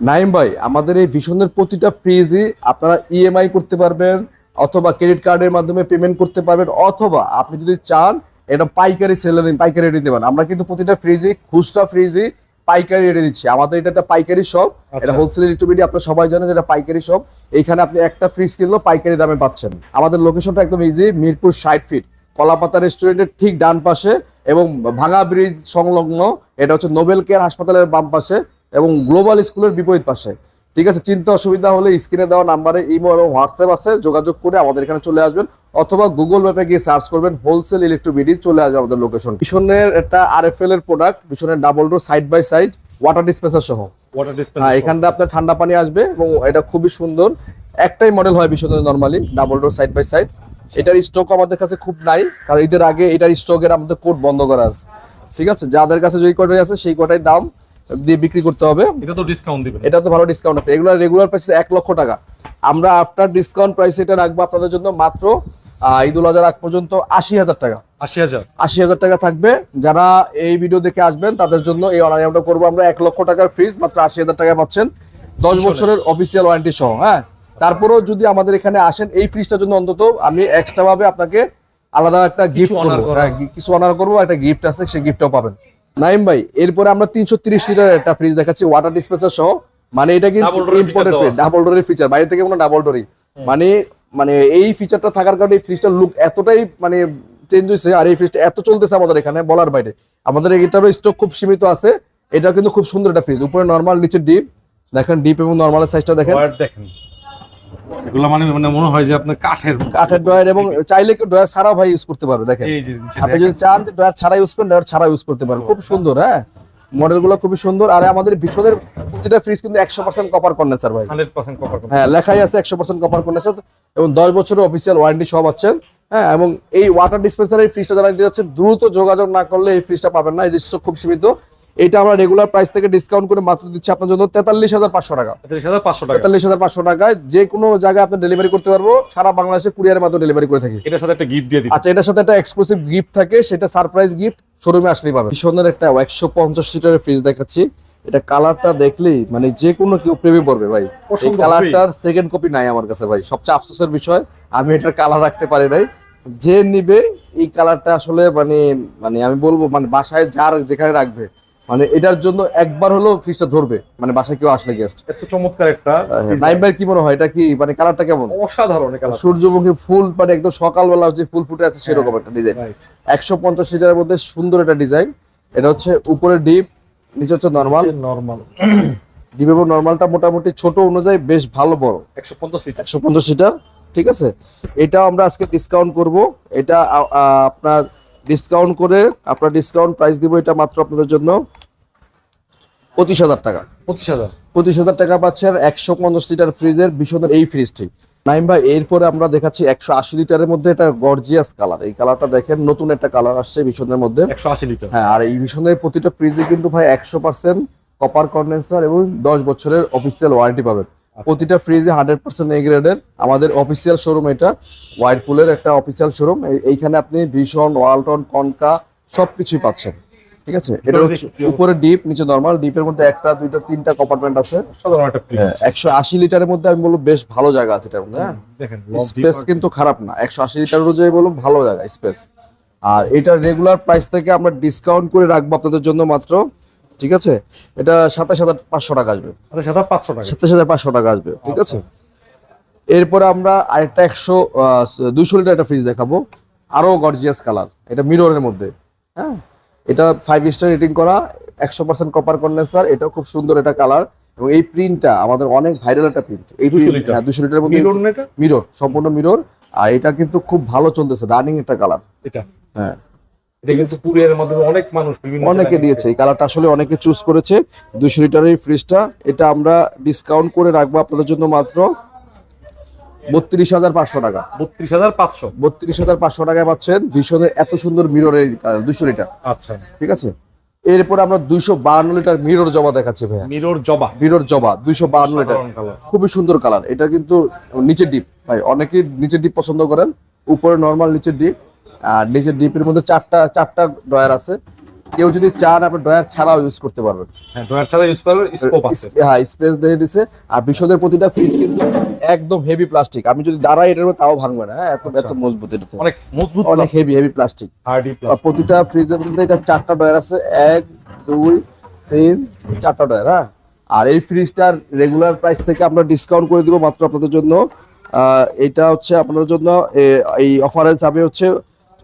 নাইম ভাই আমাদের এই ভীষণের প্রতিটা ফ্রিজই আপনারা ইএমআই করতে পারবেন অথবা ক্রেডিট কার্ডের মাধ্যমে পেমেন্ট করতে পারবেন অথবা আপনি যদি চান এটা পাইকারি সেলারি পাইকারি রেটে পারেন আমরা কিন্তু প্রতিটা ফ্রিজই খুচরা ফ্রিজই পাইকারি রেটে দিচ্ছি। আমাদের এটা একটা পাইকারি শপ এটা আচ্ছা। হোলসেল ইলেকট্রিবিটি আপনারা সবাই জানেন এটা পাইকারি শপ এইখানে আপনি একটা ফ্রিজ কিনলেও পাইকারি দামে পাচ্ছেন। আমাদের লোকেশনটা একদম ইজি মিরপুর ষাট ফিট কলাপাতা রেস্টুরেন্টের ঠিক ডান পাশে এবং ভাঙা ব্রিজ সংলগ্ন এটা হচ্ছে নোবেল কেয়ার হাসপাতালের বাম পাশে। এবং গ্লোবাল স্কুলের বিপরীত পাশে। ঠিক আছে চিন্তা অসুবিধা হলে স্ক্রিনে দেওয়া নাম্বারে ইমো এবং হোয়াটসঅ্যাপ আছে যোগাযোগ করে আমাদের এখানে চলে আসবেন অথবা গুগল ম্যাপে গিয়ে সার্চ করবেন হোলসেল ইলেকট্রোবিডি চলে আসবে আমাদের লোকেশন ভীষণের একটা আরএফএল এর product ভীষণের double door side by side water dispenser সহ। ওয়াটার হ্যাঁ এখান থেকে আপনার ঠান্ডা পানি আসবে এবং এটা খুবই সুন্দর। একটাই মডেল হয় ভীষণের normally double door side by side এটার স্টক আমাদের কাছে খুব নাই কারণ ঈদের আগে এটার স্টকের আমাদের কোড বন্ধ করা আছে। ঠিক আছে যাদের কাছে যেই কটাই আছে সেই কটাই দাম। দিয়ে বিক্রি করতে হবে। এটা তো ডিসকাউন্ট দিবেন। এটা তো ভালো ডিসকাউন্ট আছে। এগুলো রেগুলার প্রাইস এক লক্ষ টাকা। আমরা আফটার ডিসকাউন্ট প্রাইস এটা রাখব আপনাদের জন্য মাত্র ঈদুল আজহার আগ পর্যন্ত আশি হাজার টাকা। আশি হাজার। আশি হাজার টাকা থাকবে। যারা এই ভিডিও দেখে আসবেন তাদের জন্য এই অনারিয়ামটা করব আমরা এক লক্ষ টাকার ফ্রিজ মাত্র আশি হাজার টাকা পাচ্ছেন। দশ বছরের অফিসিয়াল ওয়ারেন্টি সহ হ্যাঁ? তারপরেও যদি আমাদের এখানে আসেন এই ফ্রিজটার জন্য অন্তত আমি এক্সট্রা ভাবে আপনাকে আলাদা একটা গিফট করব। হ্যাঁ কিছু অনার করব একটা গিফট আছে সেই গিফটটাও পাবেন। নাইম ভাই এরপরে আমরা তিনশো তিরিশ লিটার একটা ফ্রিজ দেখাচ্ছি ওয়াটার ডিসপেন্সার সহ। মানে এটা কিন্তু ইম্পোর্টেড ফ্রিজ ডাবল ডোরের ফিচার বাইরে থেকে কোনো ডাবল ডোরই মানে মানে এই ফিচারটা থাকার কারণে এই ফ্রিজটার লুক এতটাই মানে চেঞ্জ হয়েছে আর এই ফ্রিজটা এত চলতেছে আমাদের এখানে বলার বাইরে। আমাদের এটারও স্টক খুব সীমিত আছে এটা কিন্তু খুব সুন্দর একটা ফ্রিজ উপরে নর্মাল নিচে ডিপ দেখেন ডিপ এবং নর্মাল সাইজটা দেখেন। দেখেন। এগুলো মানে মানে মনে হয় যে আপনার কাঠের কাঠের ডয়ার এবং চাইলে ডয়ার ছাড়াও ভাই ইউজ করতে পারবে দেখেন। এই যে নিচে আপনি যদি চান যে ডয়ার ছাড়া ইউজ করেন ডয়ার ছাড়া ইউজ করতে পারেন খুব সুন্দর হ্যাঁ? মডেলগুলো খুবই সুন্দর। আর আমাদের ভীষণের প্রতিটা ফ্রিজ কিন্তু একশো পার্সেন্ট কপার কন্ডেন্সার ভাই। 100% কভার করবে হ্যাঁ লেখাই আছে একশো পার্সেন্ট কপার কন্ডেন্সার এবং দশ বছরের অফিসিয়াল ওয়ারেন্টি সহ পাচ্ছেন হ্যাঁ এবং এই ওয়াটার ডিসপেন্সার এই ফ্রিজটা যারা নিতে যাচ্ছেন দ্রুত যোগাযোগ না করলে এই ফ্রিজটা পাবেন না। এই খুব সীমিত। এটা আমরা রেগুলার প্রাইস থেকে ডিসকাউন্ট করে মাত্র দিচ্ছি আপনার জন্য তেতাল্লিশ হাজার পাঁচশো টাকা। 37500 টাকা। তেতাল্লিশ হাজার পাঁচশো টাকায় যে কোনো জায়গায় আপনি ডেলিভারি করতে পারব। সারা বাংলাদেশে কুরিয়ারের মাধ্যমে ডেলিভারি করে থাকি। এটার সাথে একটা গিফট দিয়ে আচ্ছা এটার সাথে একটা এক্সক্লুসিভ গিফট থাকে সেটা সারপ্রাইজ গিফট শোরুমে আসলেই পাবেন। ভীষণের একটা একশো পঞ্চাশ সিটারের ফ্রিজ দেখাচ্ছি। এটা কালারটা দেখলেই মানে যে কোনো কেউ প্রেমে পড়বে ভাই। এই কালারটার সেকেন্ড কপি নাই আমার কাছে ভাই। সবচেয়ে আফসোসের বিষয় আমি এটার কালার রাখতে পারি নাই। যে নিবে এই কালারটা আসলে মানে মানে আমি বলব মানে বাসায় যার যেখানে রাখবে মানে এটার জন্য একবার হলেও ফ্রিজটা ধরবে। মানে বাসায় কেউ আসলে গেস্ট এত চমৎকার একটা নাইম ভাই কি মনে হয়? এটা কি মানে কালারটা কেমন? অসাধারণ কালার সূর্যমুখী ফুল মানে একদম সকালবেলা যে ফুল ফুটে আছে সেরকম একটা ডিজাইন একশো পঞ্চাশ লিটারের মধ্যে সুন্দর একটা ডিজাইন এটা হচ্ছে উপরে ডিপ নিচে হচ্ছে নর্মাল নরমাল ডিপ এবং নর্মালটা মোটামুটি ছোট অনুযায়ী বেশ ভালো বড়। 150 লিটার একশো পঞ্চাশ লিটার ঠিক আছে? এটাও আমরা আজকে ডিসকাউন্ট করব। এটা আপনার ডিসকাউন্ট করে আপনার ডিসকাউন্ট প্রাইস দিব এটা মাত্র আপনাদের জন্য। পঁচিশ হাজার টাকা। 25000 পঁচিশ হাজার টাকা পাচ্ছেন একশো পঞ্চাশ লিটার ফ্রিজের ভীষণের এই ফ্রিজটি। নাইম ভাই এরপরে আমরা দেখাচ্ছি একশো আশি লিটারের মধ্যে এটা গর্জিয়াস কালার এই কালারটা দেখেন নতুন একটা কালার আসছে ভীষণের মধ্যে। 180 লিটার। হ্যাঁ আর এই ভীষণের প্রতিটা ফ্রিজে কিন্তু ভাই একশো পার্সেন্ট কপার কন্ডেন্সার এবং দশ বছরের অফিসিয়াল ওয়ারেন্টি পাবেন। প্রতিটা ফ্রিজে হান্ড্রেড পার্সেন্ট এ গ্রেডের আমাদের অফিসিয়াল শোরুম এটা ওয়াইরপুলের একটা অফিসিয়াল শোরুম এইখানে আপনি ভীষণ ওয়ালটন কনকা সবকিছুই পাচ্ছেন। ঠিক আছে? এটা হচ্ছে উপরে ডিপ নিচে নর্মাল ডিপের মধ্যে একটা দুইটা তিনটা কম্পার্টমেন্ট আছে। সাধারণ একটা একশো আশি লিটারের মধ্যে আমি বলব বেশ ভালো জায়গা আছে এটার মধ্যে হ্যাঁ? দেখেন স্পেস কিন্তু খারাপ না একশো আশি লিটার অনুযায়ী বলব ভালো জায়গা স্পেস আর এটা রেগুলার প্রাইস থেকে আমরা ডিসকাউন্ট করে রাখব আপনাদের জন্য মাত্র ঠিক আছে? এটা সাতাশ হাজার পাঁচশো টাকা আসবে। আচ্ছা সাদা 500 টাকা। সাতাশ হাজার পাঁচশো টাকা আসবে ঠিক আছে? এরপরে আমরা আরেকটা একশো দুশো লিটার একটা ফ্রিজ দেখাবো। আরও গর্জিয়াস কালার এটা মিররের মধ্যে হ্যাঁ? এটা ফাইভ স্টার রেটিং করা একশো পার্সেন্ট কপার কন্ডেন্সার এটাও খুব সুন্দর এটা কালার এবং এই প্রিন্টটা আমাদের অনেক ভাইরাল একটা প্রিন্ট এই 200 লিটার। দুশো লিটারের মধ্যে মিরর সম্পূর্ণ মিরর আর এটা কিন্তু খুব ভালো চলতেছে রানিং একটা কালার এটা? হ্যাঁ। এটা কিন্তু কুরিয়ারের মাধ্যমে অনেক মানুষ বিভিন্ন অনেকে দিয়েছে এই কালারটা আসলে অনেকে চুজ করেছে। দুশো লিটারের ফ্রিজটা এটা আমরা ডিসকাউন্ট করে রাখব আপনাদের জন্য মাত্র। বত্রিশ হাজার পাঁচশো টাকা। 32500 বত্রিশ হাজার পাঁচশো টাকায় পাচ্ছেন ভীষণের এত সুন্দর মিররের দুশো লিটার। আচ্ছা। ঠিক আছে? এরপর আমরা দুইশো বাহান্ন লিটার মিরর জবা দেখাচ্ছি ভাইয়া। মিরর জবা? মিরর জবা দুইশো বাহান্ন লিটার। খুবই সুন্দর কালার এটা কিন্তু নিচের ডিপ ভাই অনেকেই নিচের ডিপ পছন্দ করেন। উপরে নর্মাল নিচের ডিপ আর নিচের ডিপের মধ্যে চারটা চারটা ড্রয়ার আছে। কেউ যদি চান আপনি ড্রয়ার ছাড়াও ইউজ করতে পারবেন। হ্যাঁ ড্রয়ার ছাড়া ইউজ করার স্কোপ আছে। হ্যাঁ স্পেস দিয়ে দিছে। আর বিশদের প্রতিটা ফ্রিজ কিন্তু একদম হেভি প্লাস্টিক আমি যদি দাঁড়াই এটার তাও ভাঙবে না হ্যাঁ এত আচ্ছা। এত মজবুত এটা অনেক মজবুত অনেক হেভি হেভি প্লাস্টিক হার্ডি আর প্লাস প্রতিটা ফ্রিজের মধ্যে এটা চারটা ডয়ার আছে। এক দুই তিন চারটা ডয়ার হ্যাঁ? আর এই ফ্রিজটার রেগুলার প্রাইস থেকে আমরা ডিসকাউন্ট করে দিব মাত্র আপনাদের জন্য। আহ, এটা হচ্ছে আপনাদের জন্য এই অফারে যাবে হচ্ছে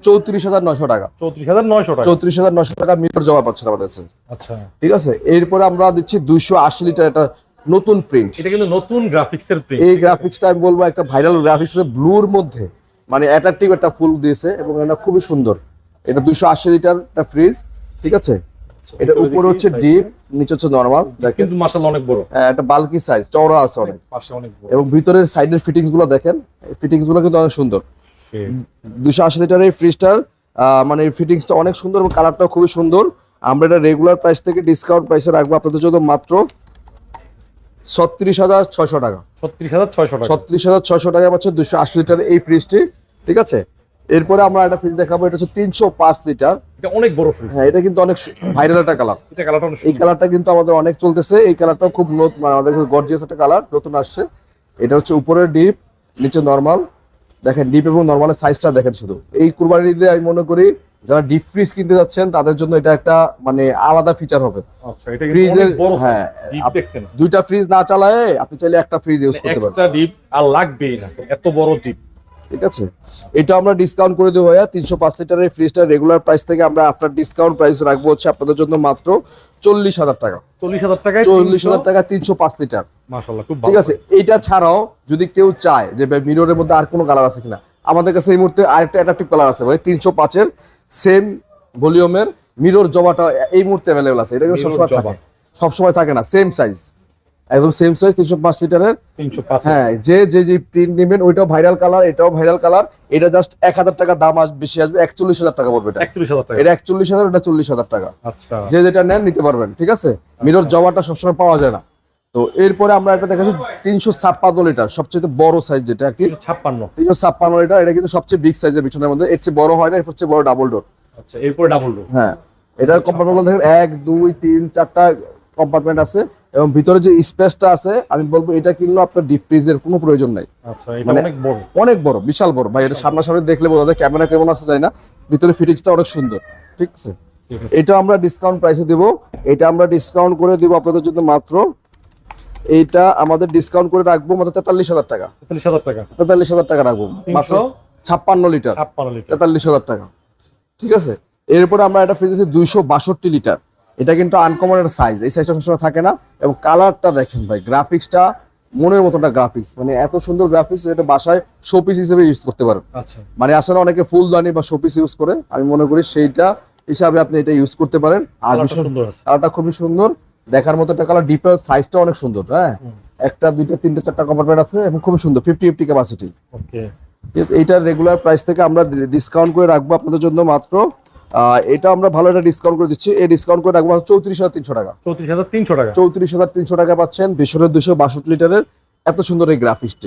চৌত্রিশ হাজার নশো টাকা। চৌত্রিশ হাজার নয়শো টাকা? চৌত্রিশ হাজার টাকা মিটার জমা পাচ্ছেন আমাদের কাছে। আচ্ছা। ঠিক আছে? এরপরে আমরা দিচ্ছি দুইশো আশি লিটার একটা নতুন প্রিন্ট এটা কিন্তু নতুন গ্রাফিক্স এর প্রিন্ট এই গ্রাফিক্সটা আমি বলব একটা ভাইরাল গ্রাফিক্স ব্লুর মধ্যে মানে অ্যাট্রাকটিভ একটা ফুল দিয়েছে এবং এটা খুবই সুন্দর। এটা দুইশো আশি লিটার একটা ফ্রিজ ঠিক আছে? এটা উপরে হচ্ছে ডিপ নিচে হচ্ছে নর্মাল কিন্তু মাশাআল্লাহ অনেক বড়। বাল্কি সাইজ চওড়া আছে অনেক। পাশে অনেক বড়। এবং ভিতরের সাইডের ফিটিংসগুলো দেখেন ফিটিংসগুলো কিন্তু অনেক সুন্দর. দুশো আশি লিটারের এই ফ্রিজটার মানে ফিটিংসটা অনেক সুন্দর এবং কালারটাও খুবই সুন্দর। আমরা এটা রেগুলার প্রাইস থেকে ডিসকাউন্ট প্রাইসে রাখব আপনাদের জন্য মাত্র ছত্রিশ হাজার ছয়শো টাকা। ছত্রিশ হাজার ছয়শো টাকা। ছত্রিশ হাজার ছয়শো টাকা পাচ্ছে দুশো আশি লিটার এই ফ্রিজটি ঠিক আছে? এরপরে আমরা একটা ফ্রিজ দেখাবো এটা হচ্ছে তিনশো পাঁচ লিটার। এটা অনেক বড় ফ্রিজ হ্যাঁ এটা কিন্তু অনেক ভাইরাল একটা কালার কালারটা এই কালারটা কিন্তু আমাদের অনেক চলতেছে এই কালারটাও খুব নতুন মানে আমাদের গর্জিয়াস একটা কালার নতুন আসছে। এটা হচ্ছে উপরের ডিপ নিচে নর্মাল দেখেন ডিপ এবং নর্মালের সাইজটা দেখেন শুধু। এই কুরবানির ঈদে আমি মনে করি যারা ডিপ ফ্রিজ কিনতে যাচ্ছেন তাদের জন্য এটা একটা মানে আলাদা ফিচার হবে। আচ্ছা ফ্রিজের হ্যাঁ দুইটা ফ্রিজ না চালায় আপনি চাইলে একটা ফ্রিজ ইউজ করতে পারেন। ডিপ আর লাগবেই না এত বড় ডিপ ঠিক আছে? এটা আমরা ডিসকাউন্ট করে দেবো ভাইয়া তিনশো পাঁচ লিটারের ফ্রিজটা রেগুলার প্রাইস থেকে আমরা আপনার ডিসকাউন্ট প্রাইস রাখব হচ্ছে আপনাদের জন্য মাত্র চল্লিশ হাজার টাকা। চল্লিশ হাজার টাকায় চল্লিশ হাজার টাকা তিনশো পাঁচ লিটার মাশাআল্লাহ খুব ঠিক আছে এইটা ছাড়াও যদি কেউ চায় যে মিররের মধ্যে আর কোনো কালার আছে কিনা আমাদের কাছে এই মুহূর্তে আরেকটা অ্যাট্রাকটিভ কালার আছে ভাই তিনশো পাঁচের সেম ভলিউমের মিরর জবাটা এই মুহূর্তে অ্যাভেলেবল আছে। এটা কিন্তু সবসময়। থাকে সবসময় থাকে না সেম সাইজ একদম সেম সাইজ তিনশো পাঁচ লিটারের। হ্যাঁ যে যে যে প্রিন্ট নেবেন ওইটাও ভাইরাল কালার এটাও ভাইরাল কালার এটা জাস্ট এক হাজার টাকা দাম আসবে বেশি আসবে একচল্লিশ হাজার টাকা পড়বে এটা। এটা একচল্লিশ হাজার ওটা চল্লিশ হাজার টাকা। আচ্ছা। যে যেটা নেন নিতে পারবেন ঠিক আছে? মিরর জবাটা সবসময় পাওয়া যায় না। তো এরপরে আমরা এটা দেখাচ্ছি তিনশো ছাপ্পান্ন লিটার সবচেয়ে বড় সাইজ যেটা কি? ছাপ্পান্ন। তিনশো ছাপ্পান্ন লিটার এটা কিন্তু সবচেয়ে বিগ সাইজের পিছনের মধ্যে। এর চেয়ে বড় হয় না এর হচ্ছে বড় ডাবল ডোর আচ্ছা এরপরে ডাবল ডোর হ্যাঁ এটার কম্পার্টমেন্ট দেখেন এক দুই তিন চারটা কম্পার্টমেন্ট আছে এবং ভিতরে যে স্পেসটা আছে আমি বলব এটা কিনলে আপনার ডিপ ফ্রিজের কোনো প্রয়োজন নাই। আচ্ছা মানে- অনেক বড়। অনেক বড় বিশাল বড়। ভাই এটা সামনাসামনি দেখলে বোঝা যায় ক্যামেরা কেমন আছে যায় না। ভিতরে ফিটিংসটা অনেক সুন্দর ঠিক আছে? এটা আমরা ডিসকাউন্ট প্রাইসে দিব। এটা আমরা ডিসকাউন্ট করে দিব আপনাদের জন্য মাত্র এইটা আমাদের ডিসকাউন্ট করে রাখব মাত্র তেতাল্লিশ হাজার টাকা। তেতাল্লিশ হাজার টাকা। তেতাল্লিশ হাজার টাকা রাখব। মাত্র ছাপ্পান্ন লিটার। ছাপ্পান্ন লিটার। তেতাল্লিশ হাজার টাকা। ঠিক আছে? এরপরে আমরা এটা ফ্রিজ আছে দুইশো বাষট্টি লিটার। এটা কিন্তু আনকমন একটা সাইজ এই সাইজটা সবসময় থাকে না। এবং কালারটা দেখেন ভাই গ্রাফিক্সটা মনের মতো একটা গ্রাফিক্স মানে এত সুন্দর গ্রাফিক্স যেটা বাসায় শোপিস হিসেবে ইউজ করতে পারেন। আচ্ছা। মানে আসলে অনেকে ফুলদানি বা শোপিস ইউজ করে। আমি মনে করি সেইটা হিসাবে আপনি এটা ইউজ করতে পারেন। আর ভীষণ- কালারটা খুবই সুন্দর। দেখার মতো একটা কালার ডিপের সাইজটা অনেক সুন্দর হ্যাঁ? একটা দুইটা তিনটা চারটা কম্পার্টমেন্ট আছে এবং খুবই সুন্দর ফিফটি ফিফটি ক্যাপাসিটি ওকে। এইটার রেগুলার প্রাইস থেকে আমরা ডিসকাউন্ট করে রাখব আপনাদের জন্য মাত্র এটা আমরা ভালো একটা ডিসকাউন্ট করে দিচ্ছি এই ডিসকাউন্ট করে রাখব চৌত্রিশ হাজার তিনশো টাকা। চৌত্রিশ হাজার তিনশো টাকা। চৌত্রিশ হাজার তিনশো টাকা পাচ্ছেন বিশরের দুশো বাষট্টি লিটারের এত সুন্দর এই গ্রাফিক্সটি